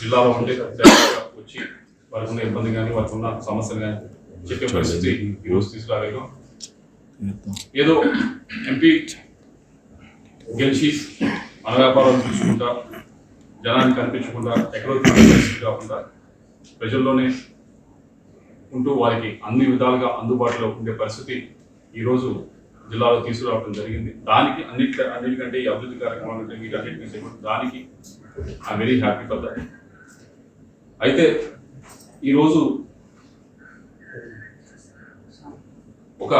జిల్లాలో ఉండే వచ్చి వారికి ఉన్న ఇబ్బంది కానీ వారికి ఉన్న సమస్యలు కానీ చెప్పే పరిస్థితి ఈరోజు తీసుకురాలేదు ఏదో ఎంపీ గెలిచి మన వ్యాపారం చూసుకుంటా జనానికి కనిపించకుండా ఎక్కడో కాకుండా ప్రజల్లోనే ఉంటూ వారికి అన్ని విధాలుగా అందుబాటులో ఉండే పరిస్థితి ఈరోజు జిల్లాలో తీసుకురావడం జరిగింది. దానికి అన్నిటి అన్నిటికంటే ఈ అభివృద్ధి కార్యక్రమాలు వీటన్నిటిని చేయడం దానికి I very happy for that అయితే ఈరోజు ఒక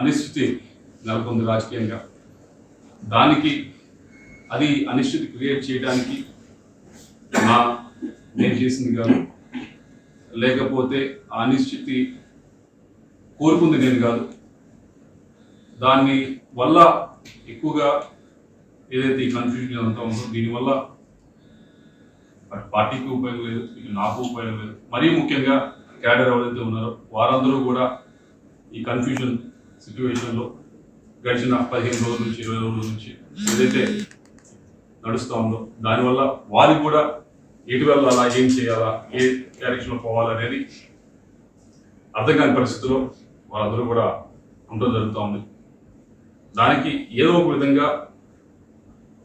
అనిశ్చితి నెలకొంది రాజకీయంగా. దానికి అది అనిశ్చితి క్రియేట్ చేయడానికి నా నేను చేసింది కాదు. లేకపోతే ఆ అనిశ్చితి కోరుకుంది నేను కాదు. దాన్ని వల్ల ఎక్కువగా ఏదైతే ఈ కన్ఫ్యూజన్ అంతా ఉందో దీనివల్ల పార్టీకి ఉపయోగం లేదు ఇటు నాకు ఉపయోగం లేదు. మరీ ముఖ్యంగా క్యాడర్ ఎవరైతే ఉన్నారో వారందరూ కూడా ఈ కన్ఫ్యూజన్ సిచ్యువేషన్లో గడిచిన పదిహేను రోజుల నుంచి ఇరవై రోజుల నుంచి ఏదైతే నడుస్తూ ఉందో దానివల్ల వారికి కూడా ఎటు వెళ్ళాలా ఏం చేయాలా ఏ డైరెక్షన్లో పోవాలనేది అర్థం కాని పరిస్థితిలో వాళ్ళందరూ కూడా ఉండడం జరుగుతూ ఉంది. దానికి ఏదో ఒక విధంగా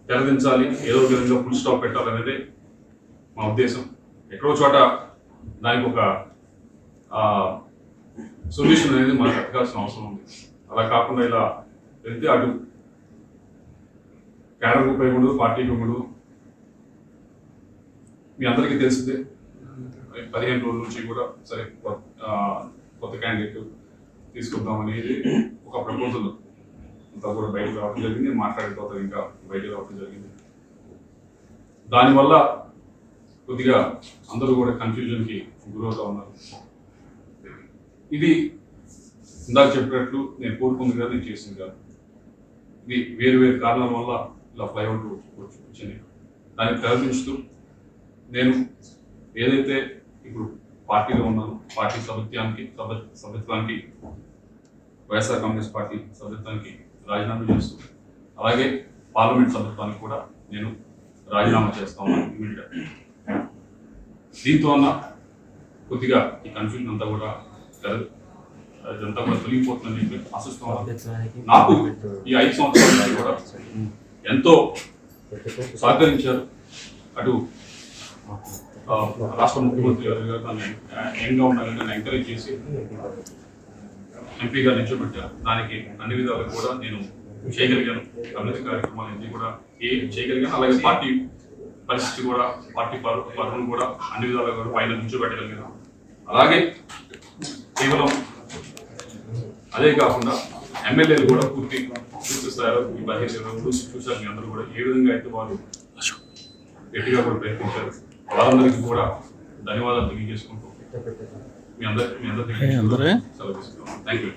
తెరదించాలి. ఏదో ఒక విధంగా ఫుల్ స్టాప్ పెట్టాలనేదే మా ఉద్దేశం. ఎక్కడో చోట దానికి ఒక సొల్యూషన్ అనేది మనకు ఎతకాల్సిన అవసరం ఉంది. అలా కాకుండా ఇలా వెళ్తే అటు క్యాడర్కి ఉపయోగపడదు పార్టీకి ఉపయోగపడదు మీ అందరికీ తెలిసిందే. పదిహేను రోజుల నుంచి కూడా సరే కొత్త క్యాండిడేట్ తీసుకుందాం అనేది ఒక ప్రపోజల్ అంతా కూడా బయటకు రావడం జరిగింది మాట్లాడిపోతాం ఇంకా బయటకు రావడం జరిగింది. దానివల్ల కొద్దిగా అందరూ కూడా కన్ఫ్యూజన్కి గురవుతా ఉన్నారు. ఇది ఇందాక చెప్పినట్లు నేను కోరుకుంది కాదు నేను చేసింది కాదు. ఇది వేరు వేరు కారణాల వల్ల ఇలా ఫ్లైఓవర్ వచ్చింది. దాన్ని ప్రయత్నిస్తూ నేను ఏదైతే ఇప్పుడు పార్టీలో ఉన్నాను పార్టీ సభ్యత్వానికి సభ సభ్యత్వానికి వైఎస్ఆర్ కాంగ్రెస్ పార్టీ సభ్యత్వానికి రాజీనామా చేస్తూ అలాగే పార్లమెంట్ సభ్యత్వానికి కూడా నేను రాజీనామా చేస్తా ఉన్నాను ఇమీడియట్ దీంతో అన్న కొద్దిగా ఈ కన్ఫ్యూజన్ అంతా కూడా ఇదంతా కూడా తొలగిపోతుందని చెప్పి ఆశిస్తున్నాను. నాకు ఈ ఐదు సంవత్సరాల కూడా ఎంతో సహకరించారు. అటు రాష్ట్ర ముఖ్యమంత్రి గారు గారు నన్ను యంగ్గా ఉండాలని నన్ను ఎంకరేజ్ చేసి ఎంపీగా నిల్చోబెట్టారు. దానికి అన్ని విధాలుగా కూడా నేను చేయగలిగాను. అభివృద్ధి కార్యక్రమాలు అన్ని కూడా ఏ చేయగలిగాను. అలాగే పార్టీ పరిస్థితి కూడా పార్టీ పర్- పరువును కూడా అన్ని విధాలుగా కూడా పైన నిల్చోబెట్టగలిగాను. అలాగే కేవలం అదే కాకుండా ఎమ్మెల్యేలు కూడా పూర్తి పూర్తి స్థాయిలో ఈ పదిహేను రోజులు చూశారు మీ అందరూ కూడా ఏ విధంగా అయితే వాళ్ళు గట్టిగా కూడా ప్రయత్నించారు వారందరికీ కూడా ధన్యవాదాలు తెలియజేసుకుంటూ మీ అందరి మీ అందరికీ అందరే సెలవు తీసుకున్నాను థ్యాంక్ యూ